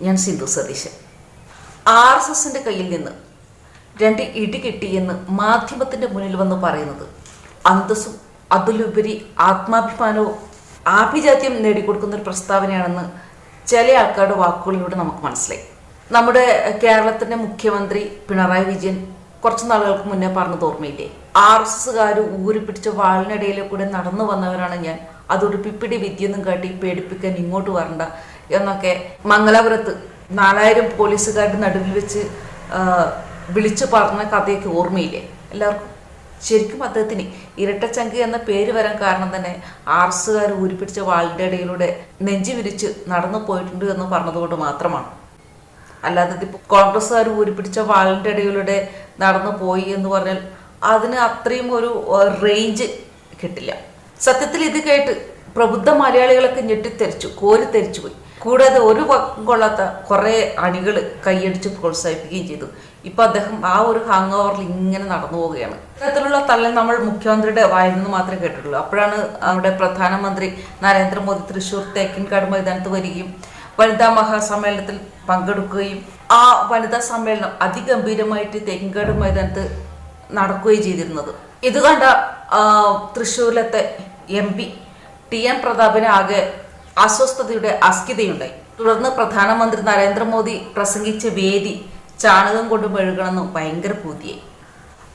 ഞാൻ Sindhu Satheesan. R S എസിന്റെ കയ്യിൽ നിന്ന് രണ്ട് ഇടി കിട്ടിയെന്ന് മാധ്യമത്തിന്റെ മുന്നിൽ വന്ന് പറയുന്നത് അന്തസ്സും അതിലുപരി ആത്മാഭിമാനവും ആഭിജാത്യം നേടിക്കൊടുക്കുന്ന ഒരു പ്രസ്താവനയാണെന്ന് ചില ആൾക്കാരുടെ വാക്കുകളിലൂടെ നമുക്ക് മനസ്സിലായി. നമ്മുടെ കേരളത്തിന്റെ മുഖ്യമന്ത്രി പിണറായി വിജയൻ കുറച്ച് നാളുകൾക്ക് മുന്നേ പറഞ്ഞത് ഓർമ്മയില്ലേ? ആർ എസ് എസ്സുകാർ ഊരി പിടിച്ച വാളിനിടയിലെ കൂടെ നടന്നു വന്നവരാണ് ഞാൻ. അതോട് പിപ്പിടി വിദ്യയൊന്നും കാട്ടി പേടിപ്പിക്കാൻ ഇങ്ങോട്ട് വരണ്ട എന്നൊക്കെ മംഗലാപുരത്ത് നാലായിരം പോലീസുകാരുടെ നടുവിൽ വെച്ച് വിളിച്ചു പറഞ്ഞ കഥയൊക്കെ ഓർമ്മയില്ലേ? എല്ലാവർക്കും? ശരിക്കും അദ്ദേഹത്തിന് ഇരട്ടച്ചങ്ക് എന്ന പേര് വരാൻ കാരണം തന്നെ ആർസുകാർ ഊരിപ്പിടിച്ച വാളിന്റെ ഇടയിലൂടെ നെഞ്ചു വിരിച്ച് നടന്നു പോയിട്ടുണ്ട് എന്ന് പറഞ്ഞതുകൊണ്ട് മാത്രമാണ്. അല്ലാതെ ഇതിപ്പോൾ കോൺഗ്രസ്സുകാർ ഊരിപ്പിടിച്ച വാളിന്റെ ഇടയിലൂടെ നടന്നു പോയി എന്ന് പറഞ്ഞാൽ അതിന് അത്രയും ഒരു റേഞ്ച് കിട്ടില്ല. സത്യത്തിൽ ഇത് കേട്ട് പ്രബുദ്ധ മലയാളികളൊക്കെ ഞെട്ടിത്തെറിച്ചു കോരിത്തെറിച്ചു പോയി. കൂടാതെ ഒരു കൊള്ളാത്ത കുറേ അണികൾ കൈയടിച്ച് പ്രോത്സാഹിപ്പിക്കുകയും ചെയ്തു. ഇപ്പൊ അദ്ദേഹം ആ ഒരു ഹാങ് ഓവറിൽ ഇങ്ങനെ നടന്നു പോവുകയാണ്. ഇത്തരത്തിലുള്ള തള്ളൽ നമ്മൾ മുഖ്യമന്ത്രിയുടെ വായിൽ നിന്ന് മാത്രമേ കേട്ടിട്ടുള്ളൂ. അപ്പോഴാണ് നമ്മുടെ പ്രധാനമന്ത്രി നരേന്ദ്രമോദി തൃശൂർ തേക്കിൻകാട് മൈതാനത്ത് വരികയും വനിതാ മഹാസമ്മേളനത്തിൽ പങ്കെടുക്കുകയും ആ വനിതാ സമ്മേളനം അതിഗംഭീരമായിട്ട് തേക്കിൻകാട് മൈതാനത്ത് നടക്കുകയും ചെയ്തിരുന്നത്. ഇത് കണ്ട തൃശ്ശൂരിലത്തെ എം പി ടി എൻ പ്രതാപന് ആകെ അസ്വസ്ഥതയുടെ അസ്ഥിതയുണ്ടായി. തുടർന്ന് പ്രധാനമന്ത്രി നരേന്ദ്രമോദി പ്രസംഗിച്ച വേദി ചാണകം കൊണ്ട് മെഴുകണമെന്ന് ഭയങ്കര പൂതിയായി.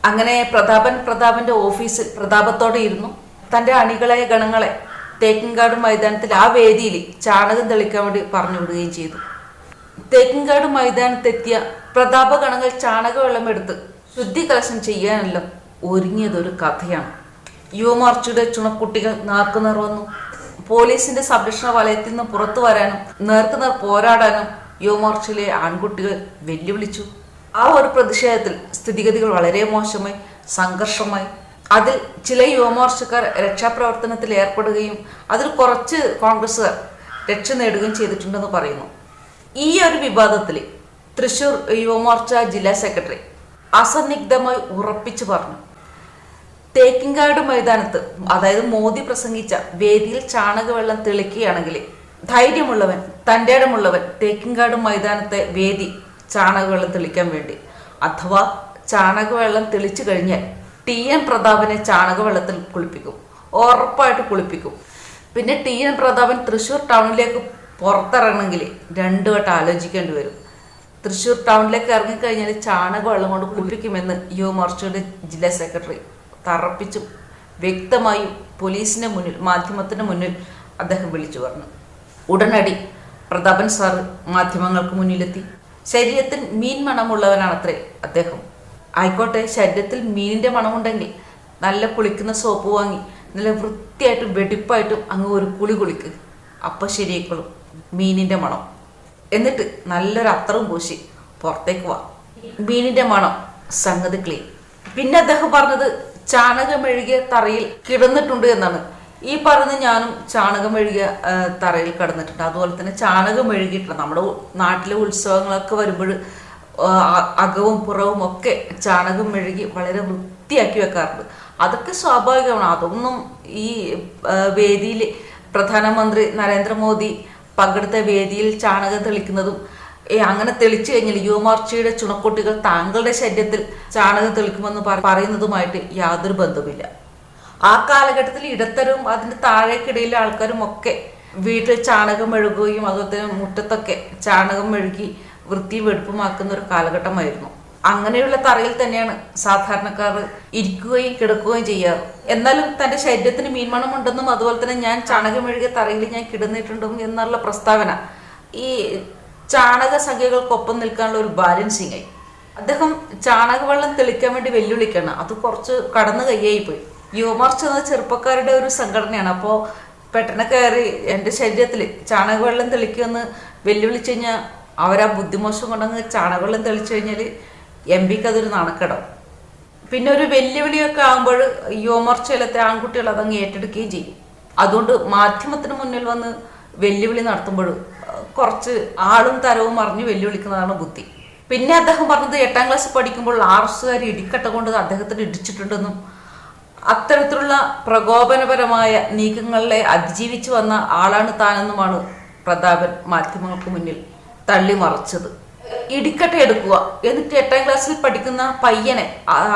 അങ്ങനെ പ്രതാപൻ പ്രതാപന്റെ ഓഫീസിൽ പ്രതാപത്തോടെ ഇരുന്നു. തന്റെ അണികളെ ഗണങ്ങളെ തേക്കിൻകാട് മൈതാനത്തിൽ ആ വേദിയിൽ ചാണകം തെളിക്കാൻ വേണ്ടി പറഞ്ഞു വിടുകയും ചെയ്തു. തേക്കിൻകാട് മൈതാനത്തെത്തിയ പ്രതാപ ഗണങ്ങൾ ചാണകവെള്ളം എടുത്ത് ശുദ്ധി കലശം ചെയ്യാനെല്ലാം ഒരുങ്ങിയതൊരു കഥയാണ്. യുവമാർച്ചയുടെ ചുണക്കുട്ടികൾ നേർക്കുനേർ വന്നു. പോലീസിന്റെ സംരക്ഷണ വലയത്തിൽ നിന്ന് പുറത്തു വരാനും നേർക്കുനേർ പോരാടാനും യുവമാർച്ചയിലെ ആൺകുട്ടികൾ വെല്ലുവിളിച്ചു. ആ ഒരു പ്രതിഷേധത്തിൽ സ്ഥിതിഗതികൾ വളരെ മോശമായി സംഘർഷമായി. അതിൽ ചില യുവമോർച്ചക്കാർ രക്ഷാപ്രവർത്തനത്തിൽ ഏർപ്പെടുകയും അതിൽ കുറച്ച് കോൺഗ്രസ്സുകാർ രക്ഷ നേടുകയും ചെയ്തിട്ടുണ്ടെന്ന് പറയുന്നു. ഈ ഒരു വിവാദത്തിൽ തൃശൂർ യുവമോർച്ച ജില്ലാ സെക്രട്ടറി അസന്നിഗ്ധമായി ഉറപ്പിച്ചു പറഞ്ഞു. തേക്കിൻകാട് മൈതാനത്ത് അതായത് മോദി പ്രസംഗിച്ച വേദിയിൽ ചാണകവെള്ളം തെളിക്കുകയാണെങ്കിൽ ധൈര്യമുള്ളവൻ തന്റെ ഇടമുള്ളവൻ തേക്കിൻകാട് മൈതാനത്തെ വേദി ചാണകവെള്ളം തെളിക്കാൻ വേണ്ടി. അഥവാ ചാണകവെള്ളം തെളിച്ചു കഴിഞ്ഞാൽ ടി എൻ പ്രതാപനെ ചാണകവെള്ളത്തിൽ കുളിപ്പിക്കും. ഉറപ്പായിട്ട് കുളിപ്പിക്കും. പിന്നെ ടി എൻ പ്രതാപൻ തൃശ്ശൂർ ടൗണിലേക്ക് പുറത്തിറങ്ങണമെങ്കിൽ രണ്ടു വട്ടം ആലോചിക്കേണ്ടി വരും. തൃശ്ശൂർ ടൗണിലേക്ക് ഇറങ്ങിക്കഴിഞ്ഞാൽ ചാണകവെള്ളം കൊണ്ട് കുളിപ്പിക്കുമെന്ന് യുവമോർച്ചയുടെ ജില്ലാ സെക്രട്ടറി തറപ്പിച്ചും വ്യക്തമായും പോലീസിന് മുന്നിൽ മാധ്യമത്തിന് മുന്നിൽ അദ്ദേഹം വിളിച്ചു പറഞ്ഞു. ഉടനടി പ്രതാപൻ സാർ മാധ്യമങ്ങൾക്ക് മുന്നിലെത്തി. ശരീരത്തിൽ മീൻ മണമുള്ളവനാണത്രേ അദ്ദേഹം. ആയിക്കോട്ടെ ശരീരത്തിൽ മീനിന്റെ മണമുണ്ടെങ്കിൽ നല്ല കുളിക്കുന്ന സോപ്പ് വാങ്ങി നല്ല വൃത്തിയായിട്ടും വെടിപ്പായിട്ടും അങ്ങ് ഒരു കുളി കുളിക്ക്. അപ്പം ശരിയായിക്കോളും മീനിന്റെ മണം. എന്നിട്ട് നല്ലൊരു അത്രവും പൂശി പുറത്തേക്ക് വാ. മീനിന്റെ മണം സംഗതി ക്ലീൻ പിന്നെ അദ്ദേഹം പറഞ്ഞത് ചാണകം എഴുകിയ തറയിൽ കിടന്നിട്ടുണ്ട് എന്നാണ്. ഈ പറഞ്ഞ ഞാനും ചാണകം എഴുകിയ തറയിൽ കിടന്നിട്ടുണ്ട്. അതുപോലെ തന്നെ ചാണകം എഴുകിയിട്ടുണ്ട് നമ്മുടെ നാട്ടിലെ ഉത്സവങ്ങളൊക്കെ വരുമ്പോൾ അകവും പുറവും ഒക്കെ ചാണകം മെഴുകി വളരെ വൃത്തിയാക്കി വെക്കാറുണ്ട്. അതൊക്കെ സ്വാഭാവികമാണ്. അതൊന്നും ഈ വേദിയിൽ പ്രധാനമന്ത്രി നരേന്ദ്രമോദി പങ്കെടുത്ത വേദിയിൽ ചാണകം തെളിക്കുന്നതും അങ്ങനെ തെളിച്ചു കഴിഞ്ഞാൽ യുവമോർച്ചയുടെ ചുണക്കുട്ടികൾ താങ്കളുടെ ശരീരത്തിൽ ചാണകം തെളിക്കുമെന്ന് പറ- പറയുന്നതുമായിട്ട് യാതൊരു ബന്ധവുമില്ല. ആ കാലഘട്ടത്തിൽ ഇടത്തരവും അതിന്റെ താഴേക്കിടയിലെ ആൾക്കാരും ഒക്കെ വീട്ടിൽ ചാണകം മെഴുകുകയും അതുപോലെ തന്നെ മുറ്റത്തൊക്കെ ചാണകം മെഴുകി വൃത്തി വെടുപ്പുമാക്കുന്ന ഒരു കാലഘട്ടമായിരുന്നു. അങ്ങനെയുള്ള തറയിൽ തന്നെയാണ് സാധാരണക്കാർ ഇരിക്കുകയും കിടക്കുകയും ചെയ്യാറ്. എന്നാലും തന്റെ ശരീരത്തിന് മീൻമണം ഉണ്ടെന്നും അതുപോലെ തന്നെ ഞാൻ ചാണകം മെഴുകിയ തറയിൽ ഞാൻ കിടന്നിട്ടുണ്ടും എന്നുള്ള പ്രസ്താവന ഈ ചാണക സംഖ്യകൾക്കൊപ്പം നിൽക്കാനുള്ള ഒരു ബാലൻസിങ് ആയി അദ്ദേഹം ചാണകവെള്ളം തെളിക്കാൻ വേണ്ടി വെല്ലുവിളിക്കണം. അത് കുറച്ച് കടന്നു കയ്യായി പോയി യുവമാർച്ച് എന്ന ചെറുപ്പക്കാരുടെ ഒരു സംഘടനയാണ്. അപ്പോൾ പെട്ടെന്ന് കയറി എന്റെ ശരീരത്തിൽ ചാണകവെള്ളം തെളിക്കുമെന്ന് വെല്ലുവിളിച്ചു കഴിഞ്ഞാൽ അവരാ ബുദ്ധിമോശം കൊണ്ടങ്ങ് ചാണകവെള്ളം തെളിച്ചു കഴിഞ്ഞാൽ എം പിക്ക് അതൊരു നാണക്കേടാവും. പിന്നെ ഒരു വെല്ലുവിളിയൊക്കെ ആകുമ്പോൾ യുവമോർച്ചയിലത്തെ ആൺകുട്ടികൾ അതങ്ങ് ഏറ്റെടുക്കുകയും ചെയ്യും. അതുകൊണ്ട് മാധ്യമത്തിന് മുന്നിൽ വന്ന് വെല്ലുവിളി നടത്തുമ്പോൾ കുറച്ച് ആളും തരവും അറിഞ്ഞ് വെല്ലുവിളിക്കുന്നതാണ് ബുദ്ധി. പിന്നെ അദ്ദേഹം പറഞ്ഞത് എട്ടാം ക്ലാസ് പഠിക്കുമ്പോൾ ആർസുകാർ ഇടിക്കട്ട കൊണ്ട് അദ്ദേഹത്തിന് ഇടിച്ചിട്ടുണ്ടെന്നും അത്തരത്തിലുള്ള പ്രകോപനപരമായ നീക്കങ്ങളെ അതിജീവിച്ചു വന്ന ആളാണ് താനെന്നുമാണ് പ്രതാപൻ മാധ്യമങ്ങൾക്ക് മുന്നിൽ തള്ളി മറച്ചത് ഇടിക്കട്ട എടുക്കുക. എന്നിട്ട് എട്ടാം ക്ലാസ്സിൽ പഠിക്കുന്ന പയ്യനെ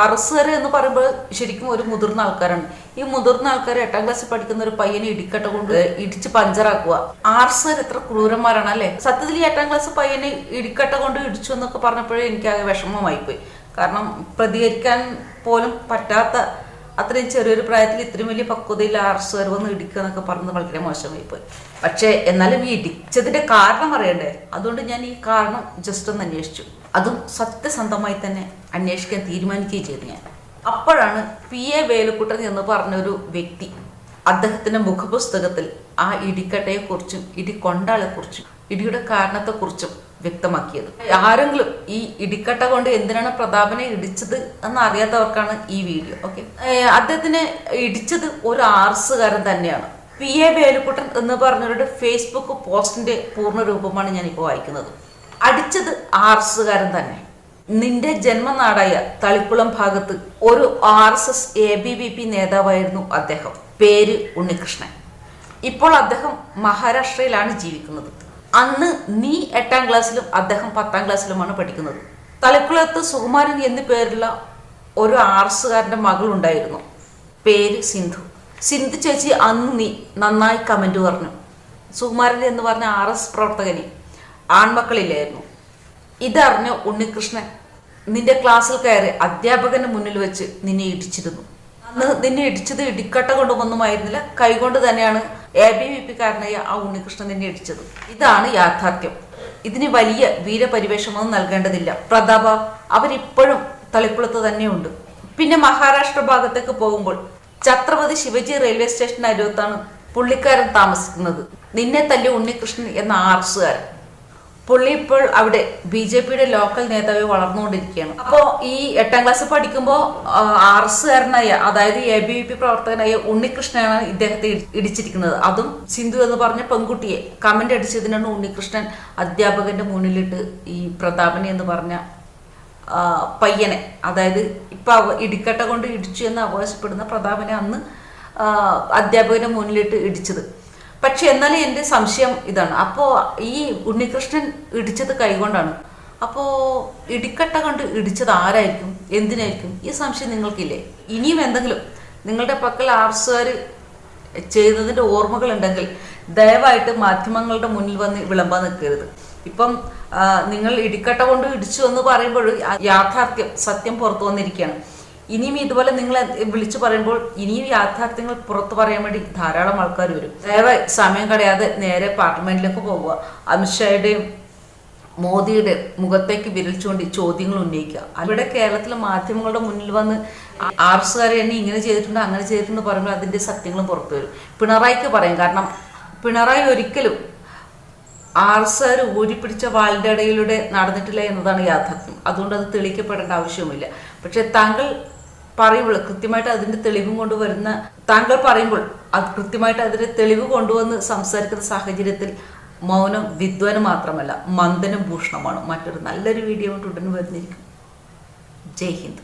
അറസുകാർ എന്ന് പറയുമ്പോൾ ശരിക്കും ഒരു മുതിർന്ന ആൾക്കാരാണ്. ഈ മുതിർന്ന ആൾക്കാർ എട്ടാം ക്ലാസ്സിൽ പഠിക്കുന്ന ഒരു പയ്യനെ ഇടിക്കട്ട കൊണ്ട് ഇടിച്ച് പഞ്ചറാക്കുക. ആർസുകാർ എത്ര ക്രൂരന്മാരാണ് അല്ലെ? സത്യത്തിൽ ഈ എട്ടാം ക്ലാസ് പയ്യനെ ഇടിക്കട്ട കൊണ്ട് ഇടിച്ചു എന്നൊക്കെ പറഞ്ഞപ്പോഴേ എനിക്കാകെ വിഷമമായി പോയി കാരണം പ്രതികരിക്കാൻ പോലും പറ്റാത്ത അത്രയും ചെറിയൊരു പ്രായത്തിൽ ഇത്രയും വലിയ പക്വതയിൽ ആർസുകാർ വന്ന് ഇടിക്കുക എന്നൊക്കെ പറഞ്ഞത് വളരെ മോശമായി പോയി പക്ഷേ എന്നാലും ഈ ഇടിച്ചതിന്റെ കാരണം അറിയണ്ടേ അതുകൊണ്ട് ഞാൻ ഈ കാരണം ജസ്റ്റ് ഒന്ന് അന്വേഷിച്ചു. അതും സത്യസന്ധമായി തന്നെ അന്വേഷിക്കാൻ തീരുമാനിക്കുകയും ചെയ്തു ഞാൻ. അപ്പോഴാണ് പി. എ. വേലുക്കുട്ടൻ എന്ന് പറഞ്ഞൊരു വ്യക്തി അദ്ദേഹത്തിന്റെ മുഖപുസ്തകത്തിൽ ആ ഇടിക്കട്ടയെക്കുറിച്ചും ഇടി കൊണ്ടാളെക്കുറിച്ചും ഇടിയുടെ കാരണത്തെക്കുറിച്ചും വ്യക്തമാക്കിയത്. ആരെങ്കിലും ഈ ഇടിക്കട്ട കൊണ്ട് എന്തിനാണ് പ്രതാപനെ ഇടിച്ചത് എന്ന് അറിയാത്തവർക്കാണ് ഈ വീഡിയോ ഓക്കെ? അദ്ദേഹത്തിനെ ഇടിച്ചത് ഒരു ആർസുകാരൻ തന്നെയാണ്. പി. എ. വേലുക്കുട്ടൻ എന്ന് പറഞ്ഞവരുടെ ഫേസ്ബുക്ക് പോസ്റ്റിന്റെ പൂർണ രൂപമാണ് ഞാനിപ്പോൾ വായിക്കുന്നത്. അടിച്ചത് ആർസുകാരൻ തന്നെ. നിന്റെ ജന്മനാടായ തളിക്കുളം ഭാഗത്ത് ഒരു R S S A B V P നേതാവായിരുന്നു അദ്ദേഹം. പേര് ഉണ്ണികൃഷ്ണൻ. ഇപ്പോൾ അദ്ദേഹം മഹാരാഷ്ട്രയിലാണ് ജീവിക്കുന്നത്. അന്ന് നീ എട്ടാം ക്ലാസ്സിലും അദ്ദേഹം പത്താം ക്ലാസ്സിലുമാണ് പഠിക്കുന്നത്. തലക്കുളത്ത് സുകുമാരൻ എന്നു പേരുള്ള ഒരു ആർസുകാരന്റെ മകളുണ്ടായിരുന്നു. പേര് സിന്ധു. സിന്ധു ചേച്ചി അന്ന് നീ നന്നായി കമന്റ് പറഞ്ഞു. സുകുമാരൻ എന്ന് പറഞ്ഞ ആർ എസ് പ്രവർത്തകന് ആൺമക്കളില്ലായിരുന്നു. ഇതറിഞ്ഞ ഉണ്ണികൃഷ്ണൻ നിന്റെ ക്ലാസ്സിൽ കയറി അധ്യാപകന്റെ മുന്നിൽ വെച്ച് നിന്നെ ഇടിച്ചിരുന്നു. അന്ന് നിന്നെ ഇടിച്ചത് ഇടിക്കട്ട കൊണ്ടൊന്നുമായിരുന്നില്ല കൈകൊണ്ട് തന്നെയാണ് എ ബി വി പിക്കാരനായ ആ ഉണ്ണികൃഷ്ണൻ തന്നെ ഇടിച്ചത്. ഇതാണ് യാഥാർത്ഥ്യം. ഇതിന് വലിയ വീരപരിവേഷമൊന്നും നൽകേണ്ടതില്ല. പ്രതാപ അവരിപ്പോഴും തളിക്കുളത്ത് തന്നെയുണ്ട്. പിന്നെ മഹാരാഷ്ട്ര ഭാഗത്തേക്ക് പോകുമ്പോൾ ഛത്രപതി ശിവജി റെയിൽവേ സ്റ്റേഷൻ അരുവത്താണ് പുള്ളിക്കാരൻ താമസിക്കുന്നത്. നിന്നെ തല്ലി ഉണ്ണികൃഷ്ണൻ എന്ന ആർസുകാരൻ പുള്ളി ഇപ്പോൾ അവിടെ ബി ജെ പിയുടെ ലോക്കൽ നേതാവ് വളർന്നുകൊണ്ടിരിക്കുകയാണ്. അപ്പോൾ ഈ എട്ടാം ക്ലാസ് പഠിക്കുമ്പോൾ ആർ എസ്കാരനായ അതായത് എ ബി വി പി പ്രവർത്തകനായ ഉണ്ണികൃഷ്ണനാണ് ഇദ്ദേഹത്തെ ഇടി- ഇടിച്ചിരിക്കുന്നത്. അതും സിന്ധു എന്ന് പറഞ്ഞ പെൺകുട്ടിയെ കമന്റ് അടിച്ചതിനാണ് ഉണ്ണികൃഷ്ണൻ അധ്യാപകന്റെ മുന്നിലിട്ട് ഈ പ്രതാപനെ എന്ന് പറഞ്ഞ പയ്യനെ അതായത് ഇപ്പൊ ഇടിക്കട്ട കൊണ്ട് ഇടിച്ചു എന്ന് അവകാശപ്പെടുന്ന പ്രതാപനെ അന്ന് അധ്യാപകന്റെ മുന്നിലിട്ട് ഇടിച്ചത്. പക്ഷെ എന്നാലും എന്റെ സംശയം ഇതാണ്. അപ്പോൾ ഈ ഉണ്ണികൃഷ്ണൻ ഇടിച്ചത് കൈകൊണ്ടാണ്. അപ്പോൾ ഇടിക്കട്ട കൊണ്ട് ഇടിച്ചത് ആരായിരിക്കും? എന്തിനായിരിക്കും? ഈ സംശയം നിങ്ങൾക്കില്ലേ? ഇനിയും എന്തെങ്കിലും? നിങ്ങളുടെ പക്കൽ ആർസുകാർ ചെയ്തതിന്റെ ഓർമ്മകൾ ഉണ്ടെങ്കിൽ ദയവായിട്ട് മാധ്യമങ്ങളുടെ മുന്നിൽ വന്ന് വിളമ്പാൻ നിൽക്കരുത്. ഇപ്പം നിങ്ങൾ ഇടിക്കട്ട കൊണ്ട് ഇടിച്ചു എന്ന് പറയുമ്പോൾ യാഥാർത്ഥ്യം സത്യം പുറത്തു വന്നിരിക്കുകയാണ്. ഇനിയും ഇതുപോലെ നിങ്ങൾ വിളിച്ചു പറയുമ്പോൾ ഇനിയും യാഥാർത്ഥ്യങ്ങൾ പുറത്തു പറയാൻ വേണ്ടി ധാരാളം ആൾക്കാർ വരും. ദയവായി സമയം കളയാതെ നേരെ പാർലമെന്റിലേക്ക് പോവുക. അമിത്ഷായുടെയും മോദിയുടെ മുഖത്തേക്ക് വിരൽ ചൂണ്ടി ചോദ്യങ്ങൾ ഉന്നയിക്കുക. അവിടെ കേരളത്തിലെ മാധ്യമങ്ങളുടെ മുന്നിൽ വന്ന് ആർസുകാരെ എന്നെ ഇങ്ങനെ ചെയ്തിട്ടുണ്ട് അങ്ങനെ ചെയ്തിട്ടുണ്ട് പറയുമ്പോൾ അതിന്റെ സത്യങ്ങളും പുറത്തു വരും. പിണറായിക്ക് പറയും. കാരണം പിണറായി ഒരിക്കലും ആർസുകാർ ഊരിപ്പിടിച്ച വാളിന്റെ ഇടയിലൂടെ നടന്നിട്ടില്ല എന്നതാണ് യാഥാർത്ഥ്യം. അതുകൊണ്ട് അത് തെളിയിക്കപ്പെടേണ്ട ആവശ്യവുമില്ല. പക്ഷെ താങ്കൾ പറയുമ്പോൾ കൃത്യമായിട്ട് അതിന്റെ തെളിവും കൊണ്ടുവരുന്ന താങ്കൾ പറയുമ്പോൾ അത് കൃത്യമായിട്ട് അതിന്റെ തെളിവ് കൊണ്ടുവന്ന് സംസാരിക്കുന്ന സാഹചര്യത്തിൽ മൗനം വിദ്വാനം മാത്രമല്ല മന്ദനും ഭൂഷണമാണ്. മറ്റൊരു നല്ലൊരു വീഡിയോ ഉടൻ വരുന്നിരിക്കും ജയ് ഹിന്ദ്.